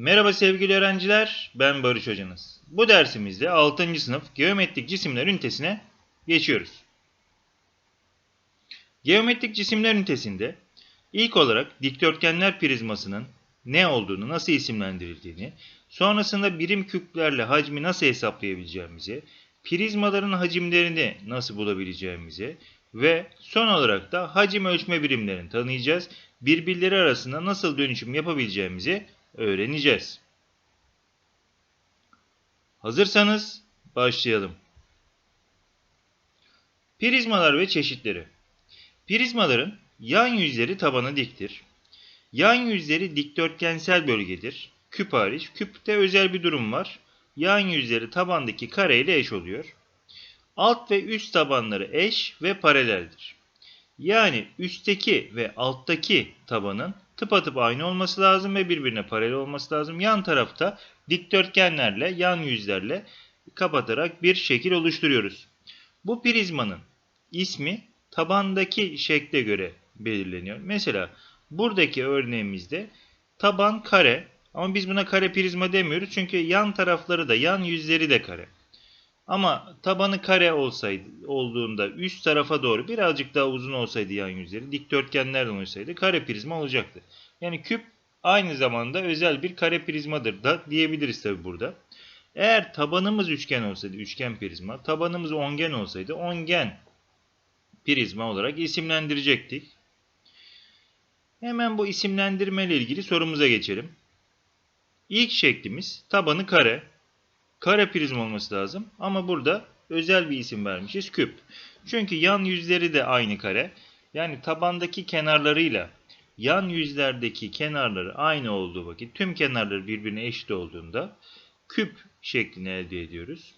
Merhaba sevgili öğrenciler, ben Barış Hocanız. Bu dersimizde 6. sınıf geometrik cisimler ünitesine geçiyoruz. Geometrik cisimler ünitesinde ilk olarak dikdörtgenler prizmasının ne olduğunu, nasıl isimlendirildiğini, sonrasında birim küplerle hacmi nasıl hesaplayabileceğimizi, prizmaların hacimlerini nasıl bulabileceğimizi ve son olarak da hacim ölçme birimlerini tanıyacağız. Birbirleri arasında nasıl dönüşüm yapabileceğimizi öğreneceğiz. Hazırsanız başlayalım. Prizmalar ve çeşitleri. Prizmaların yan yüzleri tabana diktir. Yan yüzleri dikdörtgensel bölgedir. Küp hariç. Küpte özel bir durum var. Yan yüzleri tabandaki kare ile eş oluyor. Alt ve üst tabanları eş ve paraleldir. Yani üstteki ve alttaki tabanın tıpatıp aynı olması lazım ve birbirine paralel olması lazım. Yan tarafta dikdörtgenlerle, yan yüzlerle kapatarak bir şekil oluşturuyoruz. Bu prizmanın ismi tabandaki şekle göre belirleniyor. Mesela buradaki örneğimizde taban kare ama biz buna kare prizma demiyoruz çünkü yan tarafları da yan yüzleri de kare. Ama tabanı kare olsaydı olduğunda üst tarafa doğru birazcık daha uzun olsaydı yan yüzleri dikdörtgenlerden olsaydı kare prizma olacaktı. Yani küp aynı zamanda özel bir kare prizmadır da diyebiliriz tabi burada. Eğer tabanımız üçgen olsaydı üçgen prizma, tabanımız ongen olsaydı ongen prizma olarak isimlendirecektik. Hemen bu isimlendirme ile ilgili sorumuza geçelim. İlk şeklimiz tabanı kare. Kare prizma olması lazım ama burada özel bir isim vermişiz küp. Çünkü yan yüzleri de aynı kare. Yani tabandaki kenarlarıyla yan yüzlerdeki kenarları aynı olduğu vakit tüm kenarları birbirine eşit olduğunda küp şeklini elde ediyoruz.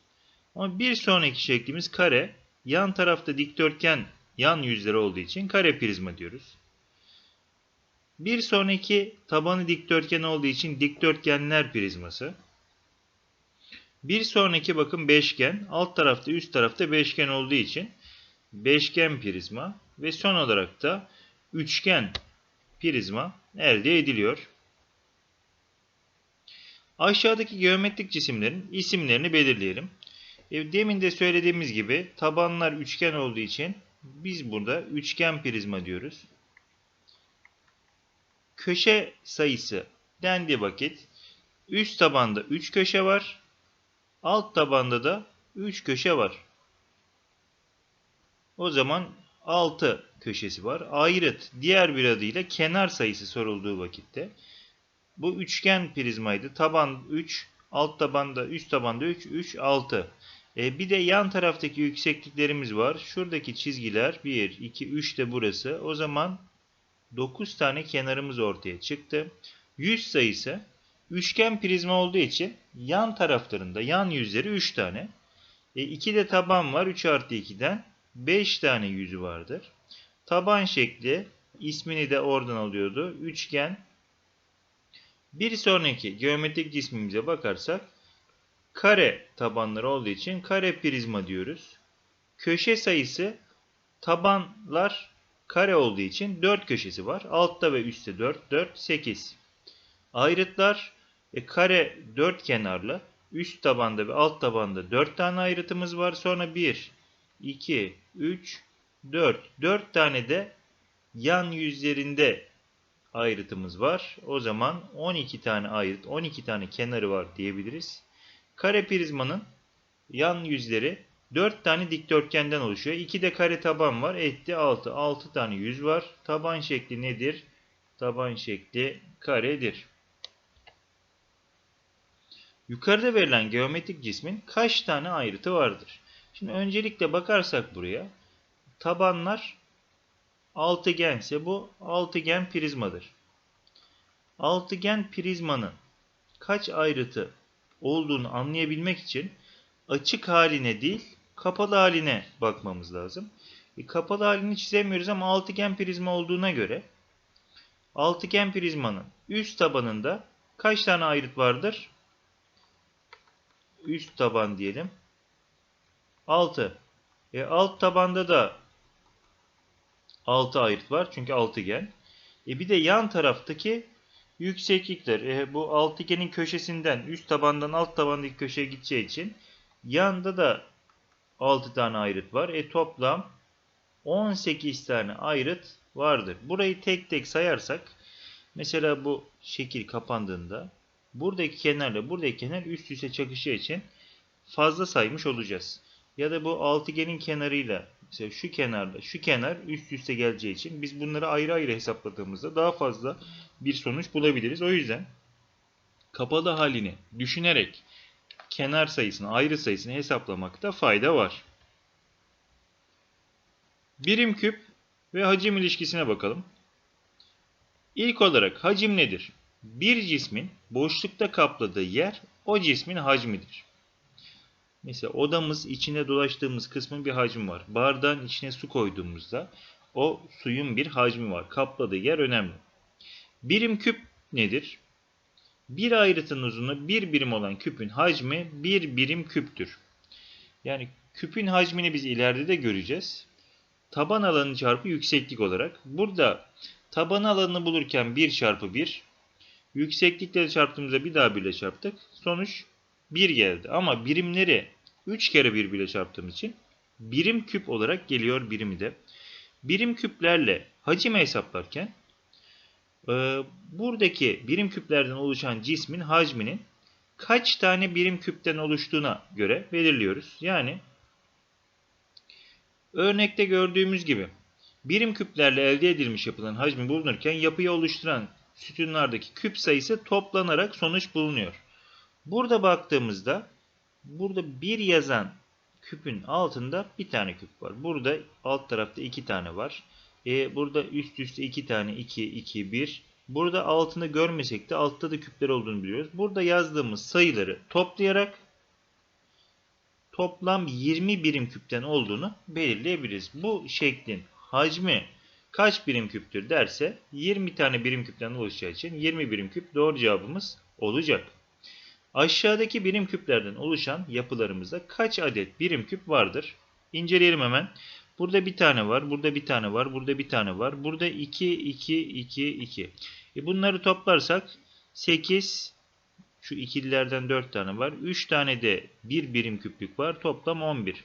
Ama bir sonraki şeklimiz kare. Yan tarafta dikdörtgen yan yüzleri olduğu için kare prizma diyoruz. Bir sonraki tabanı dikdörtgen olduğu için dikdörtgenler prizması. Bir sonraki bakın beşgen. Alt tarafta üst tarafta beşgen olduğu için beşgen prizma ve son olarak da üçgen prizma elde ediliyor. Aşağıdaki geometrik cisimlerin isimlerini belirleyelim. E, demin de söylediğimiz gibi tabanlar üçgen olduğu için biz burada üçgen prizma diyoruz. Köşe sayısı dendiği vakit üst tabanda 3 köşe var. Alt tabanda da 3 köşe var. O zaman 6 köşesi var. Ayrıt diğer bir adıyla kenar sayısı sorulduğu vakitte bu üçgen prizmaydı. Taban 3, alt tabanda, üst tabanda 3, 3, 6. E, bir de yan taraftaki yüksekliklerimiz var. Şuradaki çizgiler 1, 2, 3 de burası. O zaman 9 tane kenarımız ortaya çıktı. 100 sayısı üçgen prizma olduğu için yan taraflarında yan yüzleri 3 tane. E, 2 de taban var. 3 artı 2'den 5 tane yüzü vardır. Taban şekli ismini de oradan alıyordu. Üçgen. Bir sonraki geometrik cismimize bakarsak kare tabanları olduğu için kare prizma diyoruz. Köşe sayısı tabanlar kare olduğu için 4 köşesi var. Altta ve üstte 4, 4, 8. Ayrıtlar e, kare 4 kenarlı. Üst tabanda ve alt tabanda 4 tane ayrıtımız var. Sonra 1, 2, 3, 4. 4 tane de yan yüzlerinde ayrıtımız var. O zaman 12 tane ayrıt, 12 tane kenarı var diyebiliriz. Kare prizmanın yan yüzleri 4 tane dikdörtgenden oluşuyor. 2 de kare taban var. Etti 6. 6 tane yüz var. Taban şekli nedir? Taban şekli karedir. Yukarıda verilen geometrik cismin kaç tane ayrıtı vardır? Şimdi öncelikle bakarsak buraya tabanlar altıgense bu altıgen prizmadır. Altıgen prizmanın kaç ayrıtı olduğunu anlayabilmek için açık haline değil kapalı haline bakmamız lazım. E, kapalı halini çizemiyoruz ama altıgen prizma olduğuna göre altıgen prizmanın üst tabanında kaç tane ayrıt vardır? Üst taban diyelim. 6. E, alt tabanda da 6 ayrıt var çünkü altıgen. E, bir de yan taraftaki Yükseklikler e, bu altıgenin köşesinden üst tabandan alt tabandaki köşeye gideceği için yanda da 6 tane ayrıt var. E toplam 18 tane ayrıt vardır. Burayı tek tek sayarsak mesela bu şekil kapandığında buradaki kenarla buradaki kenar üst üste çakışacağı için fazla saymış olacağız. Ya da bu altıgenin kenarıyla mesela şu kenarla şu kenar üst üste geleceği için biz bunları ayrı ayrı hesapladığımızda daha fazla bir sonuç bulabiliriz. O yüzden kapalı halini düşünerek kenar sayısını, ayrı sayısını hesaplamakta fayda var. Birim küp ve hacim ilişkisine bakalım. İlk olarak hacim nedir? Bir cismin boşlukta kapladığı yer o cismin hacmidir. Mesela odamız içinde dolaştığımız kısmın bir hacmi var. Bardağın içine su koyduğumuzda o suyun bir hacmi var. Kapladığı yer önemli. Birim küp nedir? Bir ayrıtın uzunluğu bir birim olan küpün hacmi bir birim küptür. Yani küpün hacmini biz ileride de göreceğiz. Taban alanı çarpı yükseklik olarak. Burada taban alanını bulurken 1 çarpı 1. Yükseklikleri çarptığımızda bir daha 1 ile çarptık. Sonuç 1 geldi. Ama birimleri 3 kere 1 ile çarptığım için birim küp olarak geliyor birimi de. Birim küplerle hacimi hesaplarken e, buradaki birim küplerden oluşan cismin hacminin kaç tane birim küpten oluştuğuna göre belirliyoruz. Yani örnekte gördüğümüz gibi birim küplerle elde edilmiş yapılan hacmi bulunurken yapıyı oluşturan sütunlardaki küp sayısı toplanarak sonuç bulunuyor. Burada baktığımızda burada bir yazan küpün altında bir tane küp var. Burada alt tarafta iki tane var. E, burada üst üste iki tane 2, 2, 1. Burada altında görmesek de altta da küpler olduğunu biliyoruz. Burada yazdığımız sayıları toplayarak toplam 20 birim küpten olduğunu belirleyebiliriz. Bu şeklin hacmi kaç birim küptür derse 20 tane birim küpten oluşacağı için 20 birim küp doğru cevabımız olacak. Aşağıdaki birim küplerden oluşan yapılarımızda kaç adet birim küp vardır? İnceleyelim hemen. Burada bir tane var, burada bir tane var, burada bir tane var. Burada 2, 2, 2, 2. E bunları toplarsak 8, şu ikililerden 4 tane var. 3 tane de bir birim küplük var. Toplam 11.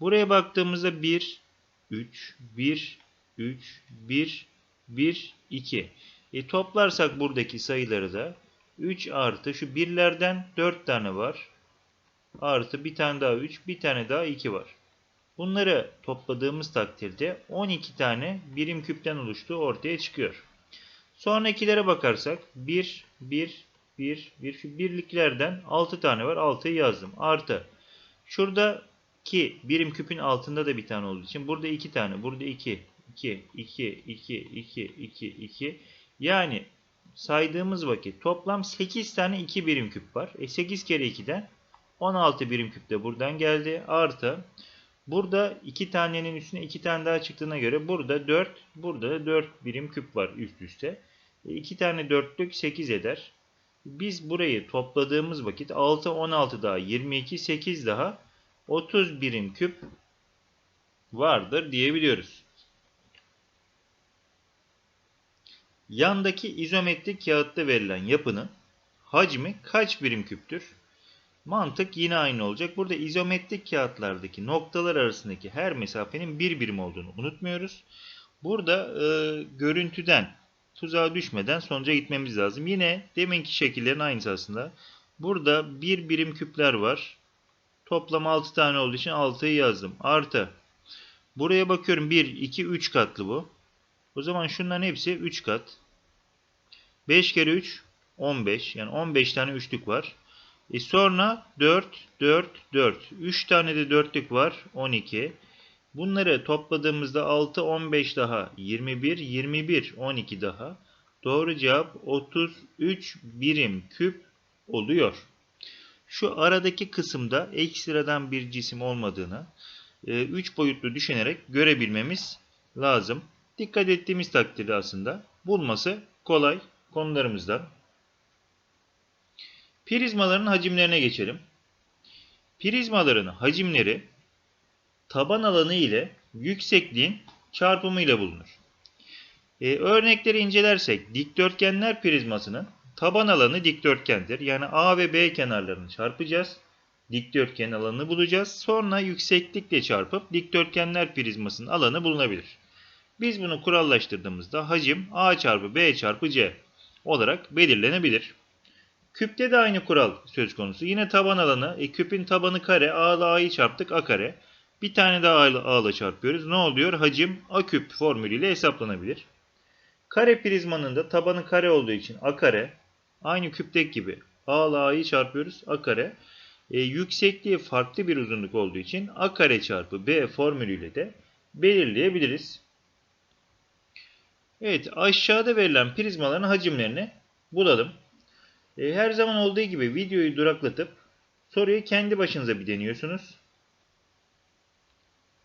Buraya baktığımızda 1, 3, 1, 3, 1, 1, 2. E toplarsak buradaki sayıları da 3 artı şu birlerden 4 tane var. Artı bir tane daha 3, bir tane daha 2 var. Bunları topladığımız takdirde 12 tane birim küpten oluştuğu ortaya çıkıyor. Sonrakilere bakarsak 1, 1, 1, 1. Şu birliklerden 6 tane var. 6'yı yazdım. Artı. Şuradaki birim küpün altında da bir tane olduğu için burada 2 tane. Burada 2, 2, 2, 2, 2, 2, 2. Yani saydığımız vakit toplam 8 tane 2 birim küp var. E 8 kere 2'den 16 birim küp de buradan geldi. Artı burada 2 tanenin üstüne 2 tane daha çıktığına göre burada 4, burada da 4 birim küp var üst üste. 2 tane dörtlük 8 eder. Biz burayı topladığımız vakit 6, 16 daha 22, 8 daha 30 birim küp vardır diyebiliyoruz. Yandaki izometrik kağıtta verilen yapının hacmi kaç birim küptür? Mantık yine aynı olacak. Burada izometrik kağıtlardaki noktalar arasındaki her mesafenin bir birim olduğunu unutmuyoruz. Burada e, görüntüden tuzağa düşmeden sonuca gitmemiz lazım. Yine deminki şekillerin aynısı aslında. Burada bir birim küpler var. Toplam 6 tane olduğu için 6'yı yazdım. Artı. Buraya bakıyorum 1, 2, 3 katlı bu. O zaman şunların hepsi 3 kat. 5 kere 3 15. Yani 15 tane üçlük var. E sonra 4, 4, 4. 3 tane de dörtlük var. 12. Bunları topladığımızda 6, 15 daha 21, 21, 12 daha. Doğru cevap 33 birim küp oluyor. Şu aradaki kısımda ekstradan bir cisim olmadığını 3 boyutlu düşünerek görebilmemiz lazım. Dikkat ettiğimiz takdirde aslında bulması kolay konularımızdan. Prizmaların hacimlerine geçelim. Prizmaların hacimleri taban alanı ile yüksekliğin çarpımı ile bulunur. E, örnekleri incelersek dikdörtgenler prizmasının taban alanı dikdörtgendir. Yani A ve B kenarlarını çarpacağız. Dikdörtgen alanını bulacağız. Sonra yükseklikle çarpıp dikdörtgenler prizmasının alanı bulunabilir. Biz bunu kurallaştırdığımızda hacim A çarpı B çarpı C olarak belirlenebilir. Küpte de aynı kural söz konusu. Yine taban alanı, e, küpün tabanı kare, A ile A'yı çarptık A kare. Bir tane daha A ile A ile çarpıyoruz. Ne oluyor? Hacim A küp formülüyle hesaplanabilir. Kare prizmanın da tabanı kare olduğu için A kare, aynı küpteki gibi A ile A'yı çarpıyoruz A kare. E, yüksekliği farklı bir uzunluk olduğu için A kare çarpı B formülüyle de belirleyebiliriz. Evet aşağıda verilen prizmaların hacimlerini bulalım. E, her zaman olduğu gibi videoyu duraklatıp soruyu kendi başınıza bir deniyorsunuz.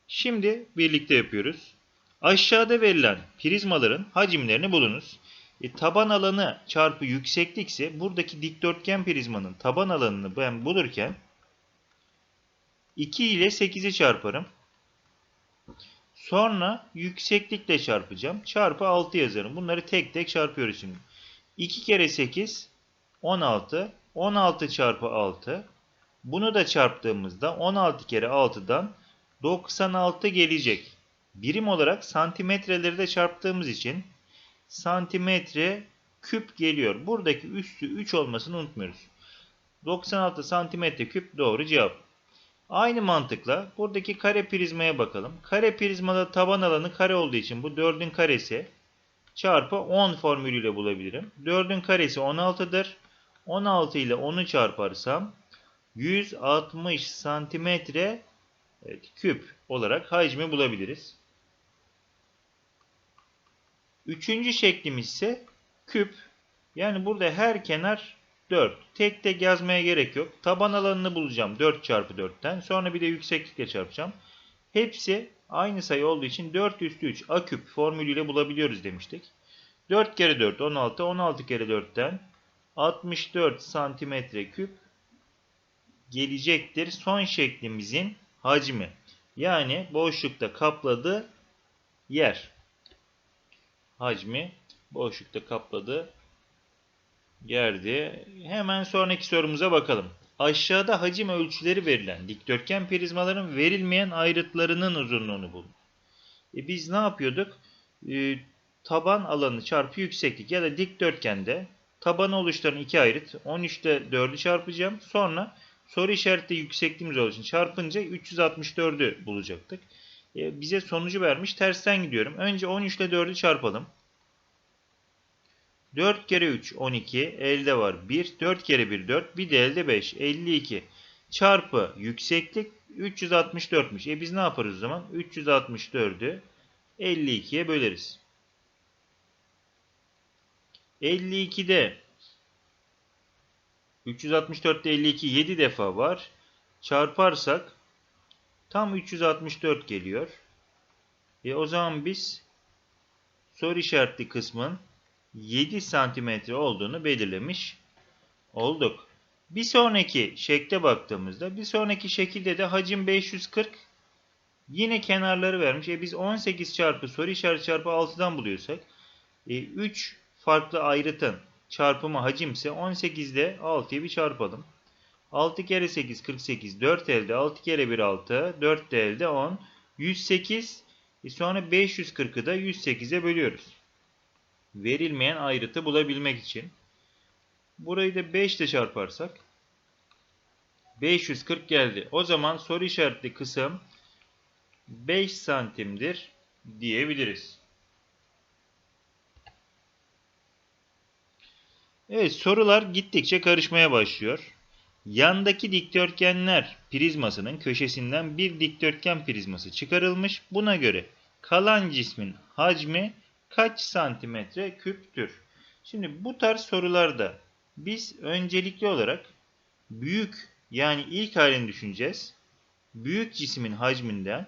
Şimdi birlikte yapıyoruz. Aşağıda verilen prizmaların hacimlerini bulunuz. E, taban alanı çarpı yükseklik ise buradaki dikdörtgen prizmanın taban alanını ben bulurken 2 ile 8'i çarparım. Sonra yükseklikle çarpacağım. Çarpı 6 yazarım. Bunları tek tek çarpıyoruz şimdi. 2 kere 8 16. 16 çarpı 6. Bunu da çarptığımızda 16 kere 6'dan 96 gelecek. Birim olarak santimetreleri de çarptığımız için santimetre küp geliyor. Buradaki üstü 3 olmasını unutmuyoruz. 96 santimetre küp doğru cevap. Aynı mantıkla buradaki kare prizmaya bakalım. Kare prizmada taban alanı kare olduğu için bu 4'ün karesi çarpı 10 formülüyle bulabilirim. 4'ün karesi 16'dır. 16 ile 10'u çarparsam 160 santimetre evet, küp olarak hacmi bulabiliriz. Üçüncü şeklimiz ise küp. Yani burada her kenar 4. Tek tek yazmaya gerek yok. Taban alanını bulacağım 4 çarpı 4'ten. Sonra bir de yükseklikle çarpacağım. Hepsi aynı sayı olduğu için 4 üstü 3 a küp formülüyle bulabiliyoruz demiştik. 4 kere 4 16. 16 kere 4'ten 64 santimetre küp gelecektir. Son şeklimizin hacmi. Yani boşlukta kapladığı yer. Hacmi boşlukta kapladığı yerdi. Hemen sonraki sorumuza bakalım. Aşağıda hacim ölçüleri verilen dikdörtgen prizmaların verilmeyen ayrıtlarının uzunluğunu bulun. E biz ne yapıyorduk? E, taban alanı çarpı yükseklik ya da dikdörtgende tabanı oluşturan iki ayrıt 13'te 4'ü çarpacağım. Sonra soru işareti yüksekliğimiz olduğu çarpınca 364'ü bulacaktık. E, bize sonucu vermiş. Tersten gidiyorum. Önce 13 ile 4'ü çarpalım. 4 kere 3 12 elde var 1 4 kere 1 4 bir de elde 5 52 çarpı yükseklik 364'müş. E biz ne yaparız o zaman? 364'ü 52'ye böleriz. 52'de 364'te 52 7 defa var. Çarparsak tam 364 geliyor. E o zaman biz soru işaretli kısmın 7 santimetre olduğunu belirlemiş olduk. Bir sonraki şekle baktığımızda bir sonraki şekilde de hacim 540 yine kenarları vermiş. E biz 18 çarpı soru işareti çarpı 6'dan buluyorsak e 3 farklı ayrıtın çarpımı hacimse 18'de 6'yı bir çarpalım. 6 kere 8 48 4 elde 6 kere 1 6 4 de elde 10 108 e sonra 540'ı da 108'e bölüyoruz verilmeyen ayrıtı bulabilmek için. Burayı da 5 ile çarparsak 540 geldi. O zaman soru işaretli kısım 5 santimdir diyebiliriz. Evet sorular gittikçe karışmaya başlıyor. Yandaki dikdörtgenler prizmasının köşesinden bir dikdörtgen prizması çıkarılmış. Buna göre kalan cismin hacmi kaç santimetre küptür? Şimdi bu tarz sorularda biz öncelikli olarak büyük yani ilk halini düşüneceğiz. Büyük cismin hacminden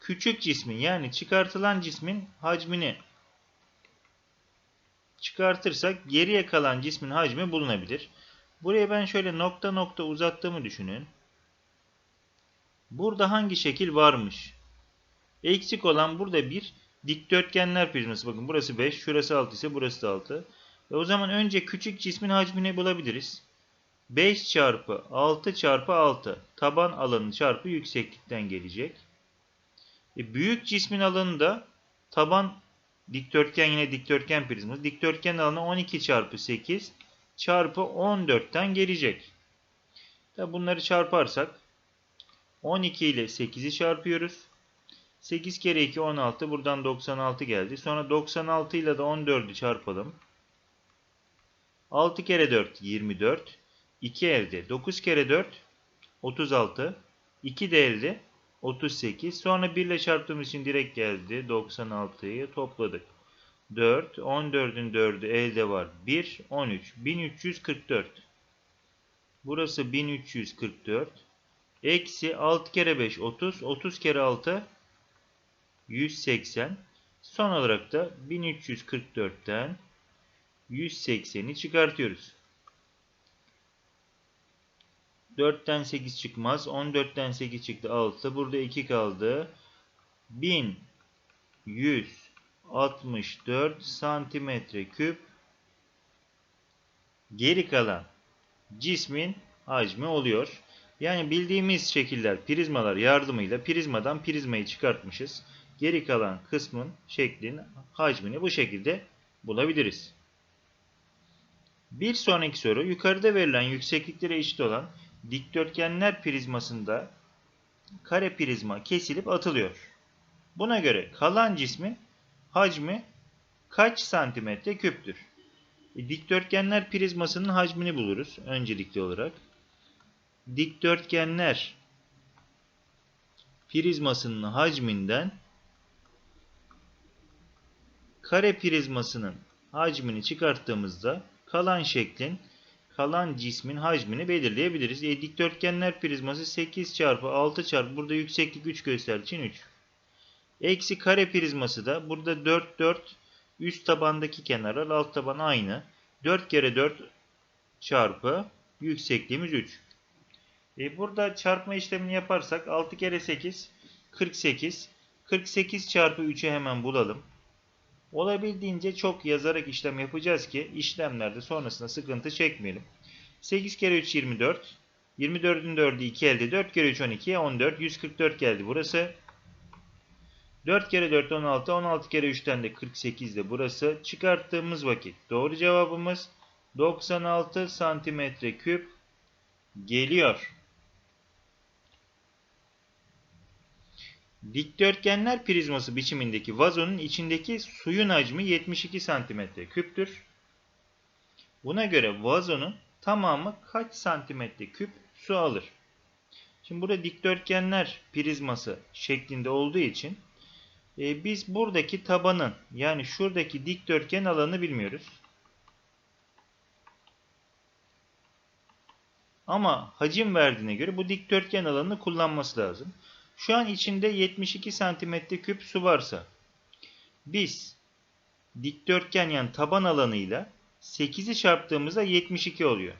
küçük cismin yani çıkartılan cismin hacmini çıkartırsak geriye kalan cismin hacmi bulunabilir. Buraya ben şöyle nokta nokta uzattığımı düşünün. Burada hangi şekil varmış? Eksik olan burada bir dikdörtgenler prizması. Bakın burası 5, şurası 6 ise burası da 6. E o zaman önce küçük cismin hacmini bulabiliriz. 5 çarpı 6 çarpı 6 taban alanı çarpı yükseklikten gelecek. E büyük cismin alanı da taban dikdörtgen yine dikdörtgen prizması. Dikdörtgen alanı 12 çarpı 8 çarpı 14'ten gelecek. Tabi bunları çarparsak 12 ile 8'i çarpıyoruz. 8 kere 2 16 buradan 96 geldi. Sonra 96 ile de 14'ü çarpalım. 6 kere 4 24. 2 elde 9 kere 4 36. 2 de elde 38. Sonra 1 ile çarptığımız için direkt geldi. 96'yı topladık. 4. 14'ün 4'ü elde var. 1. 13. 1344. Burası 1344. Eksi 6 kere 5 30. 30 kere 6 180. Son olarak da 1344'ten 180'i çıkartıyoruz. 4'ten 8 çıkmaz. 14'ten 8 çıktı 6. Burada 2 kaldı. 1164 santimetre küp geri kalan cismin hacmi oluyor. Yani bildiğimiz şekiller prizmalar yardımıyla prizmadan prizmayı çıkartmışız. Geri kalan kısmın şeklin hacmini bu şekilde bulabiliriz. Bir sonraki soru yukarıda verilen yüksekliklere eşit olan dikdörtgenler prizmasında kare prizma kesilip atılıyor. Buna göre kalan cismin hacmi kaç santimetre küptür? E, dikdörtgenler prizmasının hacmini buluruz öncelikli olarak. Dikdörtgenler prizmasının hacminden kare prizmasının hacmini çıkarttığımızda kalan şeklin kalan cismin hacmini belirleyebiliriz. E, dikdörtgenler prizması 8 çarpı 6 çarpı burada yükseklik 3 gösterdiği için 3. Eksi kare prizması da burada 4 4 üst tabandaki kenarlar alt taban aynı. 4 kere 4 çarpı yüksekliğimiz 3. E, burada çarpma işlemini yaparsak 6 kere 8 48. 48 çarpı 3'ü hemen bulalım. Olabildiğince çok yazarak işlem yapacağız ki işlemlerde sonrasında sıkıntı çekmeyelim. 8 kere 3 24. 24'ün 4'ü 2 elde. 4 kere 3 12. 14. 144 geldi burası. 4 kere 4 16. 16 kere 3'ten de 48 de burası. Çıkarttığımız vakit doğru cevabımız 96 santimetre küp geliyor. Dikdörtgenler prizması biçimindeki vazonun içindeki suyun hacmi 72 cm küptür. Buna göre vazonun tamamı kaç santimetre küp su alır? Şimdi burada dikdörtgenler prizması şeklinde olduğu için e, biz buradaki tabanın yani şuradaki dikdörtgen alanı bilmiyoruz. Ama hacim verdiğine göre bu dikdörtgen alanını kullanması lazım. Şu an içinde 72 santimetre küp su varsa biz dikdörtgen yani taban alanıyla 8'i çarptığımızda 72 oluyor.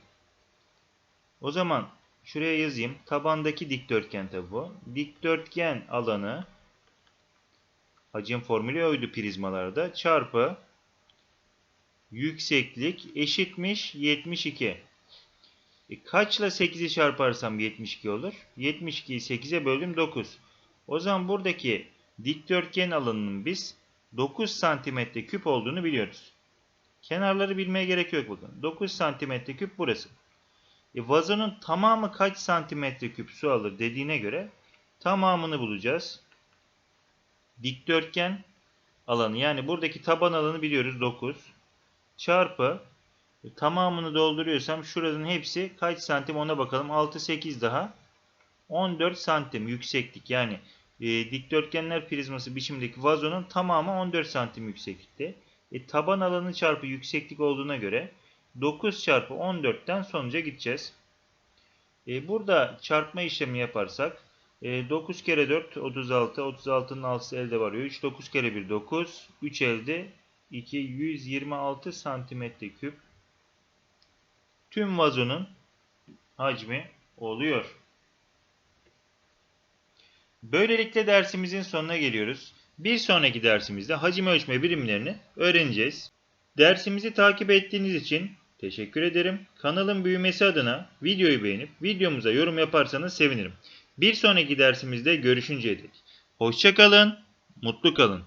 O zaman şuraya yazayım. Tabandaki dikdörtgen tabi bu. Dikdörtgen alanı hacim formülü oydu prizmalarda çarpı yükseklik eşitmiş 72. E, kaçla 8'i çarparsam 72 olur? 72'yi 8'e böldüm 9. O zaman buradaki dikdörtgen alanının biz 9 santimetre küp olduğunu biliyoruz. Kenarları bilmeye gerek yok bakın. 9 santimetre küp burası. E, vazonun tamamı kaç santimetre küp su alır dediğine göre tamamını bulacağız. Dikdörtgen alanı yani buradaki taban alanı biliyoruz 9 çarpı tamamını dolduruyorsam şuranın hepsi kaç santim ona bakalım. 6 8 daha 14 santim yükseklik yani e, dikdörtgenler prizması biçimdeki vazonun tamamı 14 santim yükseklikte. E, taban alanı çarpı yükseklik olduğuna göre 9 çarpı 14'ten sonuca gideceğiz. E, burada çarpma işlemi yaparsak e, 9 kere 4 36 36'nın 6'sı elde varıyor. 3 9 kere 1 9 3 elde 2 126 santimetre küp tüm vazonun hacmi oluyor. Böylelikle dersimizin sonuna geliyoruz. Bir sonraki dersimizde hacim ölçme birimlerini öğreneceğiz. Dersimizi takip ettiğiniz için teşekkür ederim. Kanalın büyümesi adına videoyu beğenip videomuza yorum yaparsanız sevinirim. Bir sonraki dersimizde görüşünceye dek. Hoşçakalın, mutlu kalın.